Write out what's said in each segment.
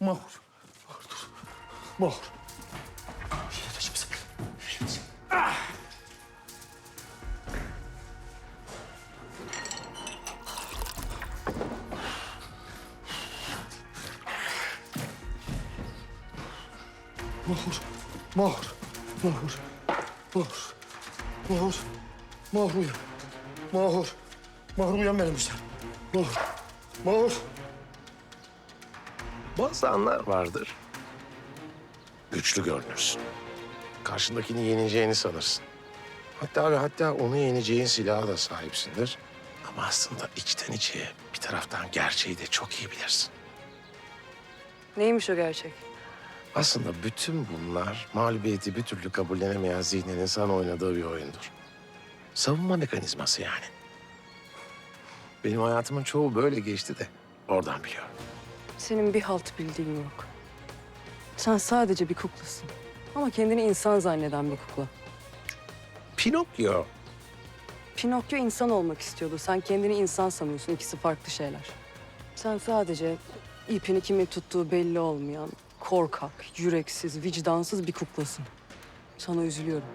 Mahur. Mahur dur. Mahur. Yetişim sen. Yetişim. Mahur. Mahur. Mahur. Mahur. Mahur. Mahur uyan. Mahur. Mahur uyan benim güzel. Mahur. Mahur. Bazı anlar vardır. Güçlü görünürsün. Karşındakini yeneceğini sanırsın. Hatta ve hatta onu yeneceğin silaha da sahipsindir. Ama aslında içten içe bir taraftan gerçeği de çok iyi bilirsin. Neymiş o gerçek? Aslında bütün bunlar mağlubiyeti bir türlü kabullenemeyen zihninin sana oynadığı bir oyundur. Savunma mekanizması yani. Benim hayatımın çoğu böyle geçti de oradan biliyorum. Senin bir halt bildiğin yok. Sen sadece bir kuklasın. Ama kendini insan zanneden bir kukla. Pinokyo Pinokyo insan olmak istiyordu. Sen kendini insan sanıyorsun. İkisi farklı şeyler. Sen sadece ipini kimin tuttuğu belli olmayan, korkak, yüreksiz, vicdansız bir kuklasın. Sana üzülüyorum.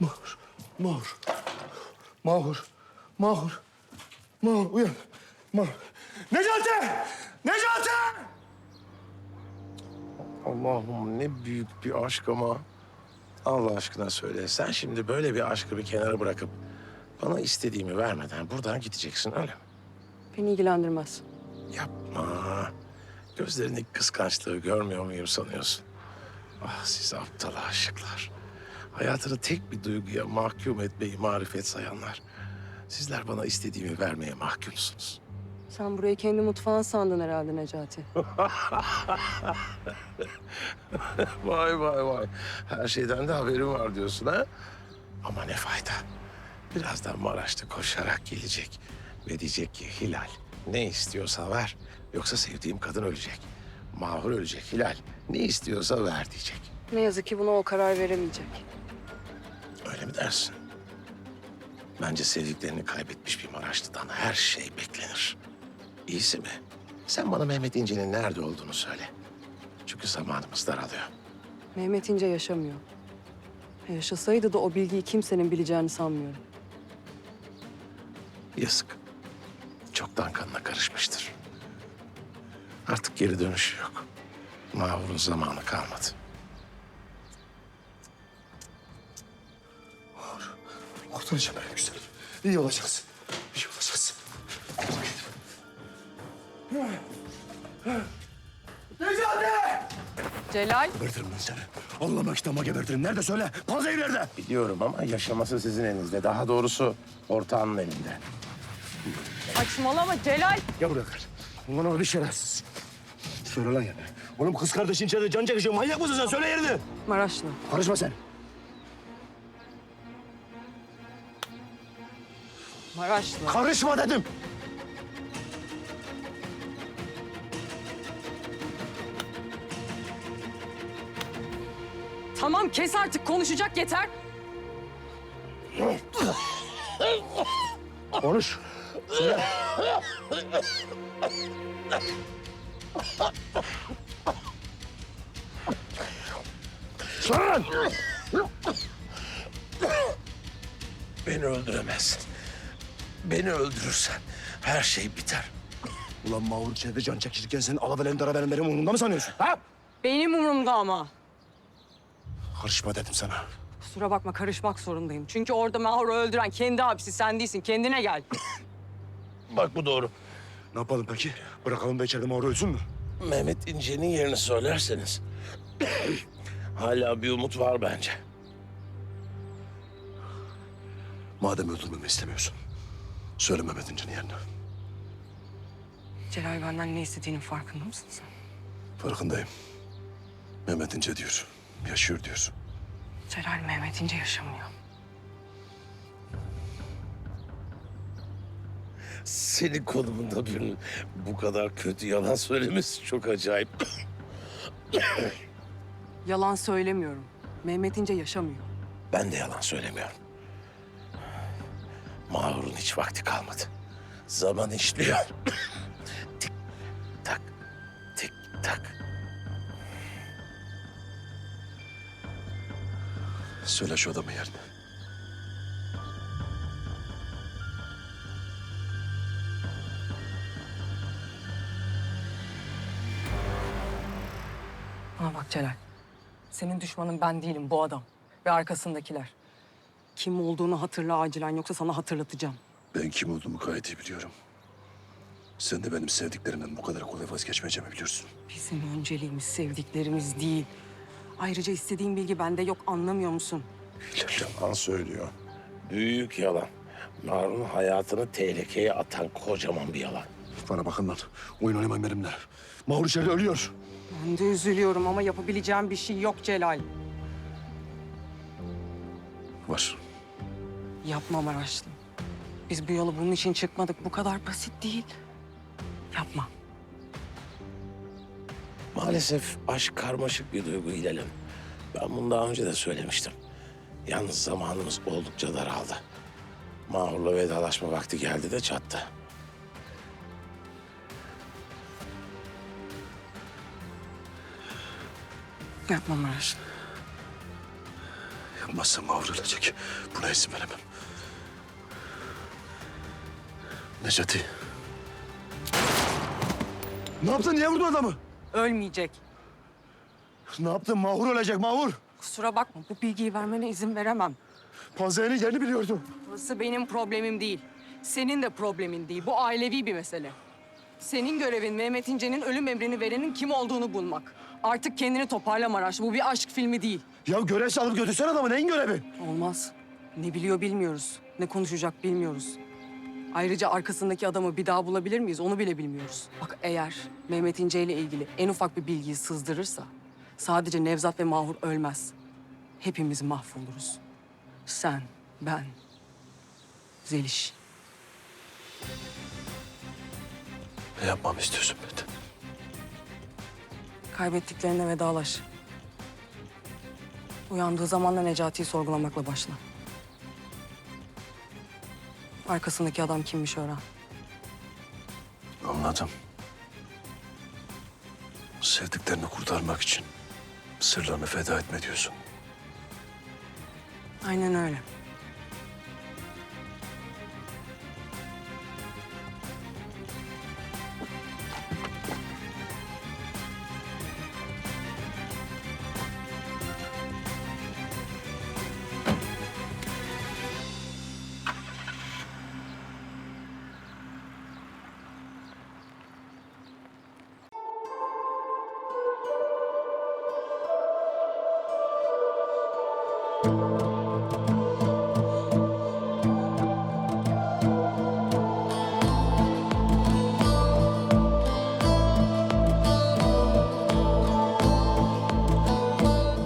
Mahur. Mahur. Mahur. Mahur. Mahur uyan. Mahur. Necati! Necati! Allah'ım ne büyük bir aşk ama. Allah aşkına söyle. Sen şimdi böyle bir aşkı bir kenara bırakıp bana istediğimi vermeden buradan gideceksin öyle mi? Beni ilgilendirmez. Yapma. Gözlerindeki kıskançlığı görmüyor muyum sanıyorsun? Ah siz aptal aşıklar. Hayatını tek bir duyguya mahkum etmeyi marifet sayanlar. Sizler bana istediğimi vermeye mahkumsunuz. Sen burayı kendi mutfağın sandın herhalde Necati. Vay vay vay. Her şeyden de haberim var diyorsun ha? Ama ne fayda. Birazdan Maraş'ta koşarak gelecek. Ve diyecek ki Hilal ne istiyorsa ver. Yoksa sevdiğim kadın ölecek. Mahur ölecek Hilal. Ne istiyorsa ver diyecek. Ne yazık ki buna o karar veremeyecek. Öyle mi dersin? Bence sevdiklerini kaybetmiş bir Maraşlı'dan her şey beklenir. İyisi mi? Sen bana Mehmet İnce'nin nerede olduğunu söyle. Çünkü zamanımız daralıyor. Mehmet İnce yaşamıyor. Yaşasaydı da o bilgiyi kimsenin bileceğini sanmıyorum. Yazık. Çoktan kanına karışmıştır. Artık geri dönüşü yok. Mahur'un zamanı kalmadı. Kurtaracağım benim güzelim. İyi olacaksın. İyi olacaksın. Necati! Celal. Gebertirim ben seni. Allah'ıma kitabıma gebertirim. Nerede söyle? Panzehir nerede? Biliyorum ama yaşaması sizin elinizde. Daha doğrusu ortağının elinde. Saçmalama Celal. Gel buraya kar. Ulan o bir şerefsiz. Söyle lan yani. Oğlum kız kardeşin içeride can çekişiyor. Manyak mısın sen? Söyle yerini. Maraşlı. Karışma sen. Maraşlı. Karışma dedim. Tamam kes artık konuşacak yeter. Konuş. Söyle. Söyle lan. Beni öldüremezsin. Beni öldürürsen her şey biter. Ulan Mahur içeride can çekişirken senin alabelim darabelim benim umurumda mı sanıyorsun? Ha? Benim umurumda ama. Karışma dedim sana. Kusura bakma karışmak zorundayım. Çünkü orada Mahur'u öldüren kendi abisi sen değilsin. Kendine gel. Bak bu doğru. Ne yapalım peki? Bırakalım da içeride Mahur ölsün mü? Mehmet İnce'nin yerini söylerseniz hala bir umut var bence. Madem öldürmemi istemiyorsun. Söyle Mehmet İnce'nin yerini. Celal benden ne istediğinin farkında mısın sen? Farkındayım. Mehmet İnce diyor. Yaşıyor diyor. Celal Mehmet İnce yaşamıyor. Senin konumunda birinin bu kadar kötü yalan söylemesi çok acayip. Yalan söylemiyorum. Mehmet İnce yaşamıyor. Ben de yalan söylemiyorum. Mahur'un hiç vakti kalmadı. Zaman işliyor. tik tak, tik tak. Söyle şu adamın yerini. Bana bak Celal. Senin düşmanın ben değilim bu adam ve arkasındakiler. Kim olduğunu hatırla acilen yoksa sana hatırlatacağım. Ben kim olduğumu gayet iyi biliyorum. Sen de benim sevdiklerimden bu kadar kolay vazgeçmeyeceğimi biliyorsun. Bizim önceliğimiz sevdiklerimiz değil. Ayrıca istediğin bilgi bende yok anlamıyor musun? Yalan söylüyor. Büyük yalan. Narun hayatını tehlikeye atan kocaman bir yalan. Bana bakın lan. Oyun oynamayın benimle. Mahur içeride ölüyor. Ben de üzülüyorum ama yapabileceğim bir şey yok Celal. Var. Yapma Maraşlı. Biz bu yolu bunun için çıkmadık. Bu kadar basit değil. Yapma. Maalesef aşk karmaşık bir duygu Hilal'im. Ben bunu daha önce de söylemiştim. Yalnız zamanımız oldukça daraldı. Mahur'la vedalaşma vakti geldi de çattı. Yapma Maraşlı. Yapmazsam Mahur ölecek. Buna izin veremem. Necati. Ne yaptın? Niye vurdun adamı? Ölmeyecek. Ne yaptın? Mahur ölecek, Mahur. Kusura bakma bu bilgiyi vermene izin veremem. Panzehir'in yerini biliyordum. Burası benim problemim değil. Senin de problemin değil. Bu ailevi bir mesele. Senin görevin Mehmet İnce'nin ölüm emrini verenin kim olduğunu bulmak. Artık kendini toparla Maraş. Bu bir aşk filmi değil. Ya görevse alıp götürsen adamı. Neyin görevi? Olmaz. Ne biliyor bilmiyoruz. Ne konuşacak bilmiyoruz. Ayrıca arkasındaki adamı bir daha bulabilir miyiz onu bile bilmiyoruz. Bak eğer Mehmet İnce ile ilgili en ufak bir bilgiyi sızdırırsa... ...sadece Nevzat ve Mahur ölmez. Hepimiz mahvoluruz. Sen, ben, Zeliş. Ne yapmamı istiyorsun Mehmet? Kaybettiklerine vedalaş. Uyandığı zaman da Necati'yi sorgulamakla başla. Arkasındaki adam kimmiş öğren. Anladım. Sevdiklerini kurtarmak için sırlarını feda etme diyorsun. Aynen öyle.